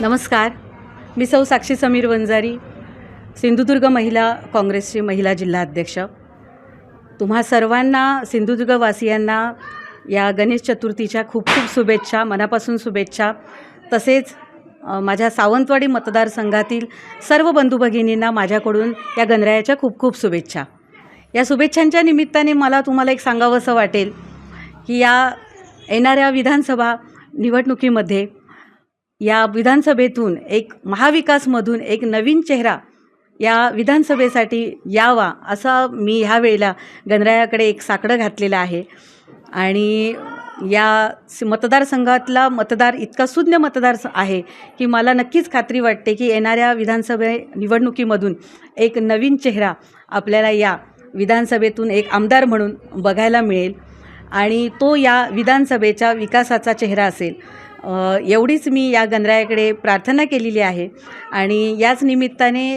नमस्कार. मी सौ साक्षी समीर वंजारी सिंधुदुर्ग महिला काँग्रेसची महिला जिल्हा अध्यक्ष तुम्हा सर्वांना सिंधुदुर्गवासियांना या गणेश चतुर्थीच्या खूप खूप शुभेच्छा मनापासून शुभेच्छा. तसेच माझ्या सावंतवाडी मतदारसंघातील सर्व बंधू भगिनींना माझ्याकडून या गणरायाच्या खूप खूप शुभेच्छा. या शुभेच्छांच्या निमित्ताने मला तुम्हाला एक सांगावंसं वाटेल की या येणाऱ्या विधानसभा निवडणुकीमध्ये या विधानसभेतून एक महाविकासमधून एक नवीन चेहरा या विधानसभेसाठी यावा असा मी ह्या वेळेला गणरायाकडे एक साकडं घातलेलं आहे. आणि या स- मतदारसंघातला मतदार इतका सुज्ञ मतदार स- आहे की मला नक्कीच खात्री वाटते की येणाऱ्या विधानसभे निवडणुकीमधून एक नवीन चेहरा आपल्याला या विधानसभेतून एक आमदार म्हणून बघायला मिळेल. आणि तो या विधानसभेच्या विकासाचा चेहरा असेल. एवढीच मी या गणरायाकडे प्रार्थना केलेली आहे. आणि याच निमित्ताने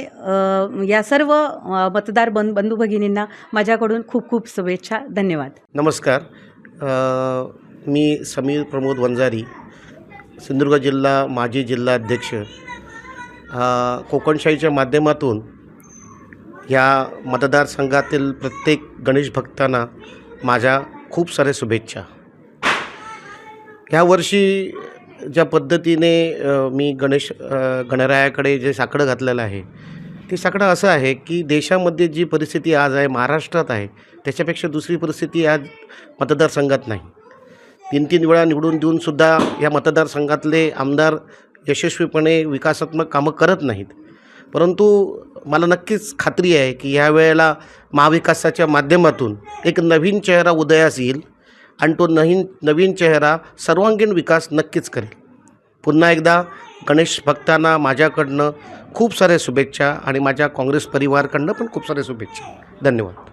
या सर्व मतदार बन बंधू भगिनींना माझ्याकडून खूप खूप शुभेच्छा. धन्यवाद. नमस्कार. मी समीर प्रमोद वंजारी सिंधुदुर्ग जिल्हा माजी जिल्हा अध्यक्ष कोकणशाहीच्या माध्यमातून या मतदारसंघातील प्रत्येक गणेश भक्तांना माझ्या खूप साऱ्या शुभेच्छा. यावर्षी ज्या पद्धतीने मी गणेश गणरायाकडे जे साकडं घातलेलं आहे ते साकडं असं आहे की देशामध्ये जी परिस्थिती आज आहे महाराष्ट्रात आहे त्याच्यापेक्षा दुसरी परिस्थिती आज मतदारसंघात नाही. तीन तीन वेळा निवडून देऊनसुद्धा या मतदारसंघातले आमदार यशस्वीपणे विकासात्मक कामं करत नाहीत. परंतु मला नक्कीच खात्री आहे की ह्या वेळेला महाविकासाच्या माध्यमातून एक नवीन चेहरा उदयास येईल आणि तो नवीन नवीन चेहरा सर्वांगीण विकास नक्कीच करेल. पुन्हा एकदा गणेश भक्तांना माझ्याकडनं खूप साऱ्या शुभेच्छा आणि माझ्या काँग्रेस परिवारकडनं पण खूप साऱ्या शुभेच्छा. धन्यवाद.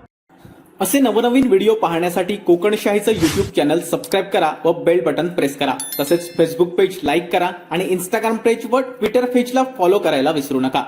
असे नवनवीन व्हिडिओ पाहण्यासाठी कोकणशाहीचं यूट्यूब चॅनल सबस्क्राईब करा व बेल बटन प्रेस करा. तसेच फेसबुक पेज लाईक करा आणि इंस्टाग्राम पेज व ट्विटर पेजला फॉलो करायला विसरू नका.